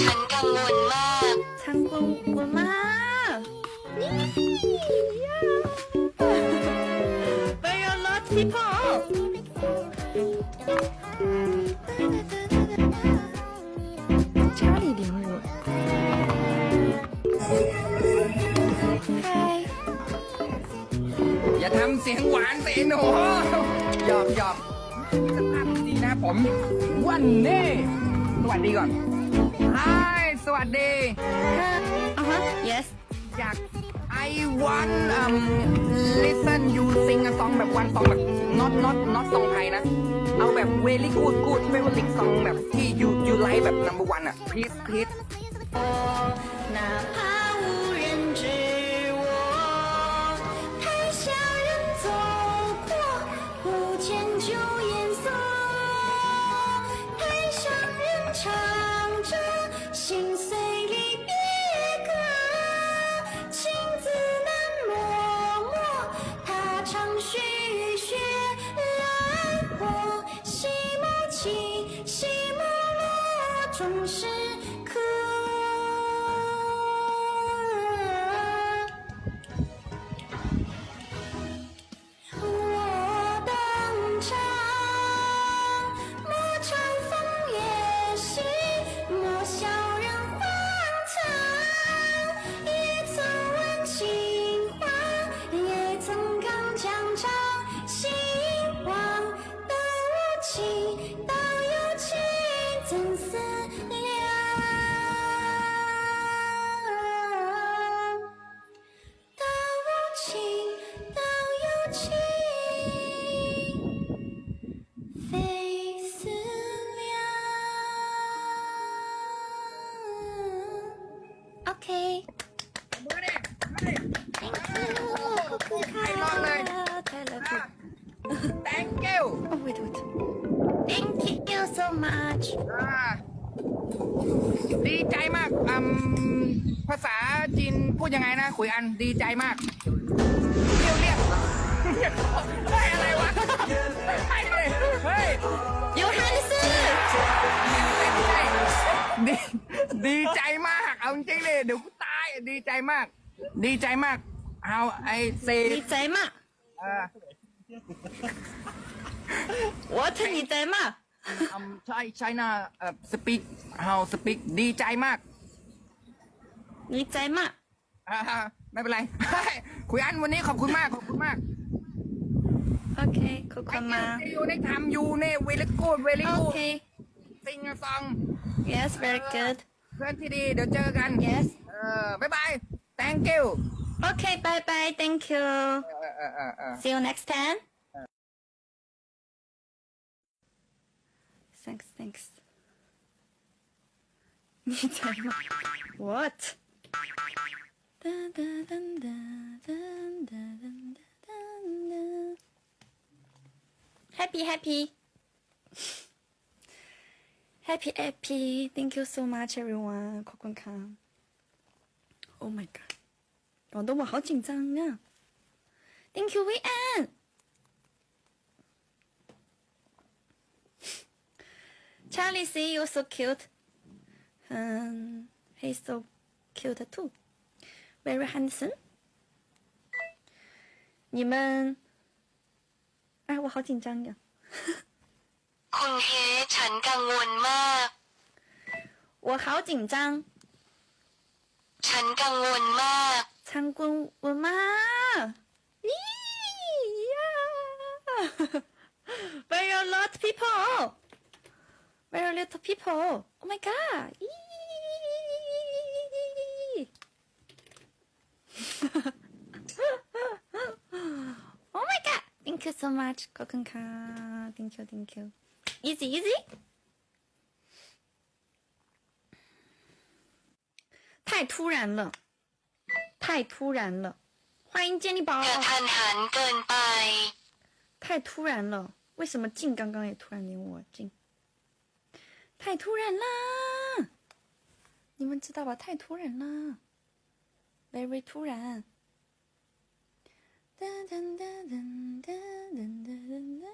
ฉันกังวลมากฉันกังวลมากไปเอารถที่พ่อเสียงหวานเตหนูหยอกหยอกสภัพดีนะผม วันนี้สวัสดีก่อน Hi สวัสดี Uh huh. Yes. อยาก I want um listen you sing a song แบบวันสองแบบ not not not song ไทยนะ เอาแบบ very good good favorite song แบบที่ you you like แบบ number one อ่ะ please please oh, นะดีใจมาก ภาษาจีนพูดยังไงนะขุยอันดีใจมากเรียกเรียกอะไรวะไห้เยฮ้ยยูฮันซื่อดีดีใจมาก เอาจริงเลยเดี๋ยวกูตายดีใจมาก ดีใจมากเอาไอเซดีใจมากเอีใจมากใช่ใช่น่าสปิกเฮาสปิกดีใจมากดีใจมากไม่เป็นไรคุยอันวันนี้ขอบคุณมากขอบคุณมากโอเคขอบคุณมาอยู่ในทำอยู่ในเวลิกูดเวลิกูดโอเคซิงซอง yes very good เพื่อนที่ดีเดี๋ยวเจอกัน yes เออบ๊ายบาย thank you โอเคบายบาย thank you see you next time thanks, thanks. what? Happy, happy. happy, happy. Thank you so much, everyone. Oh my god，我都我好紧张啊。Thank you, V N。Charlie, see you so cute. Um, he's so cute too. Very handsome. 你们哎我好紧张呀คุณเคฉันกังวลมาก我好紧张，ฉันกังวลมาก参观我妈。咦呀！Very a lot people. We're little people. Oh my god. oh my god. Thank you so much, Kokunka. Thank you, thank you. Easy, easy. 太突然了，太突然了！欢迎健力宝。太突然了，为什么静刚刚也突然连我静？太突然啦！你们知道吧？太突然啦，very 突然。噔噔噔噔噔噔噔噔噔。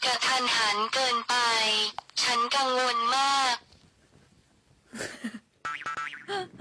กระทันหันเกินไป ฉันกังวลมาก